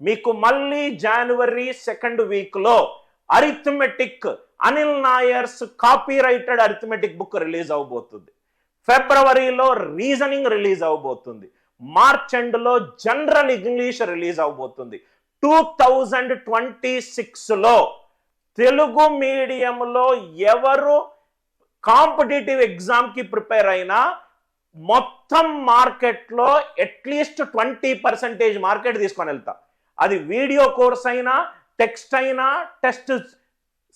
మీకు మళ్ళీ జనవరి సెకండ్ వీక్లో arithmetic Anil Nair's copy righted arithmetic book release అవబోతుంది. ఫిబ్రవరిలో రీజనింగ్ రిలీజ్ అవబోతుంది. మార్చ్ ఎండ్లో జనరల్ ఇంగ్లీష్ రిలీజ్ అవబోతుంది. టూ థౌజండ్ ట్వంటీ సిక్స్లో తెలుగు మీడియంలో ఎవరు కాంపిటేటివ్ ఎగ్జామ్కి ప్రిపేర్ అయినా మొత్తం మార్కెట్లో అట్లీస్ట్ ట్వంటీ పర్సెంటేజ్ మార్కెట్ తీసుకొని వెళ్తా. అది వీడియో కోర్స్ అయినా టెక్స్ట్ అయినా టెస్ట్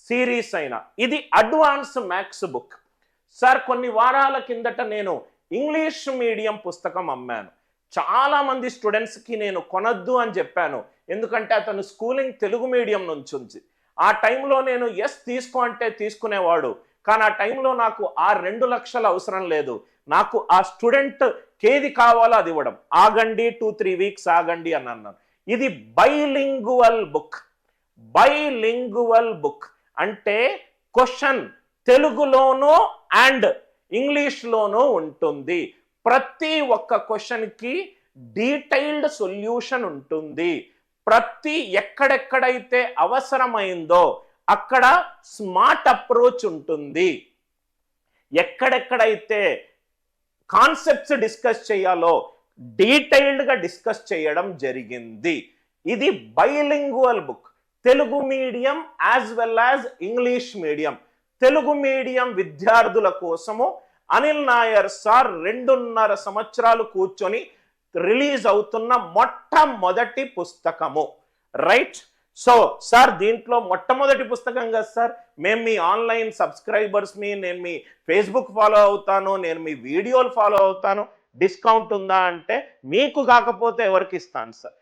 సిరీస్ అయినా. ఇది అడ్వాన్స్ మ్యాథ్స్ బుక్. సార్ కొన్ని వారాల కిందట నేను ఇంగ్లీష్ మీడియం పుస్తకం అమ్మాను. చాలా మంది స్టూడెంట్స్కి నేను కొనద్దు అని చెప్పాను. ఎందుకంటే అతను స్కూలింగ్ తెలుగు మీడియం నుంచి ఉంది. ఆ టైంలో నేను ఎస్ తీసుకో అంటే తీసుకునేవాడు. కానీ ఆ టైంలో నాకు ఆ రెండు లక్షలు అవసరం లేదు. నాకు ఆ స్టూడెంట్ కేది కావాలో అది ఇవ్వడం. ఆగండి టూ త్రీ వీక్స్ ఆగండి అని అన్నాను. ఇది బైలింగువల్ బుక్ బైలింగువల్ బుక్ అంటే క్వశ్చన్ తెలుగులోనూ అండ్ ఇంగ్లీష్లోనూ ఉంటుంది. ప్రతి ఒక్క క్వశ్చన్కి డీటెయిల్డ్ సొల్యూషన్ ఉంటుంది. ప్రతి ఎక్కడెక్కడైతే అవసరమైందో అక్కడ స్మార్ట్ అప్రోచ్ ఉంటుంది. ఎక్కడెక్కడైతే కాన్సెప్ట్స్ డిస్కస్ చేయాలో డీటెయిల్డ్గా డిస్కస్ చేయడం జరిగింది. ఇది bilingual book. Telugu medium as well as English medium. Telugu medium విద్యార్థుల కోసము అనిల్ నాయర్ సార్ రెండున్నర సంవత్సరాలు కూర్చొని రిలీజ్ అవుతున్న మొట్టమొదటి పుస్తకము. రైట్? సో సార్ దీంట్లో మొట్టమొదటి పుస్తకం కదా సార్? మేము మీ ఆన్లైన్ సబ్స్క్రైబర్స్ని నేను మీ ఫేస్బుక్ ఫాలో అవుతాను నేను మీ వీడియోలు ఫాలో అవుతాను. డిస్కౌంట్ ఉందా అంటే మీకు కాకపోతే ఎవరికి ఇస్తాను సార్